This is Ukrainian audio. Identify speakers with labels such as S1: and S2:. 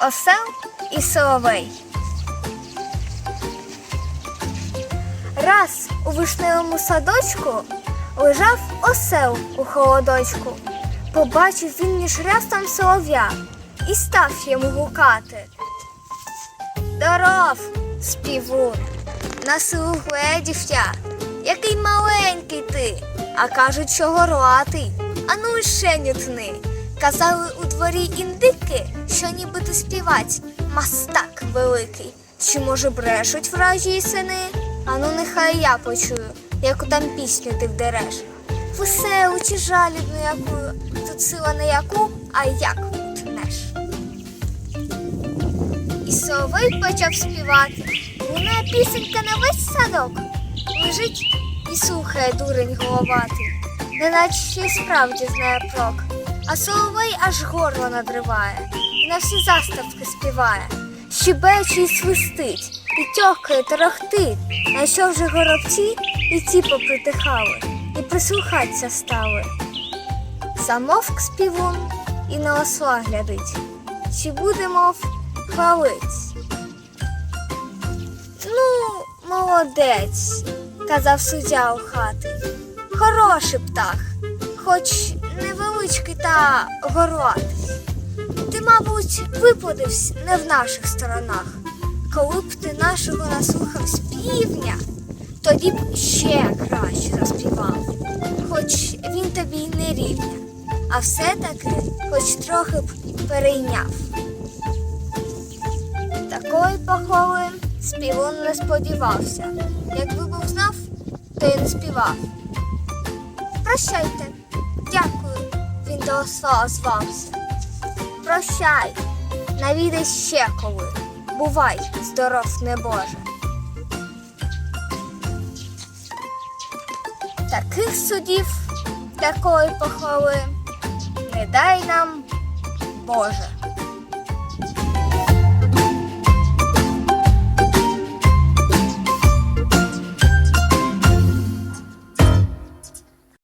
S1: Осел і Соловей. Раз у вишневому садочку лежав осел у холодочку. Побачив він між рястом солов'я і став йому гукати. Здоров, співун, на силу гледів я, який маленький ти, а кажуть, що горлатий, а ну ще нютни. Казали у дворі індики, що нібито співать мастак великий. Чи може брешуть вражі сини? Ану, нехай я почую, яку там пісню ти вдереш. Веселу чи жалібну якую, тут сила не яку, а як утнеш. І соловей почав співати. Лунає пісенька на весь садок. Лежить і слухає дурень головатий, неначе ще й справді знає прок. А соловей аж горло надриває, і на всі заставки співає, щебече і свистить, і тьохкає, торохтить, на що вже горобці і ті попритихали, і прислухаться стали. Замовк співун і на осла глядить, чи буде, мов, хвалить. Ну, молодець, казав суддя у хати. Хороший птах, хоч невеличкий та горлатий. Ти, мабуть, виплодився не в наших сторонах. Коли б ти нашого наслухав з півня, тоді б ще краще заспівав. Хоч він тобі й не рівня, а все-таки хоч трохи б перейняв. Такої похвали співун не сподівався. Якби був знав, то й не співав. Прощайте, дякую, він до осла озвався. Прощай, навідись ще коли. Бувай, здоров небоже. Таких судів, такої похвали не дай нам Боже.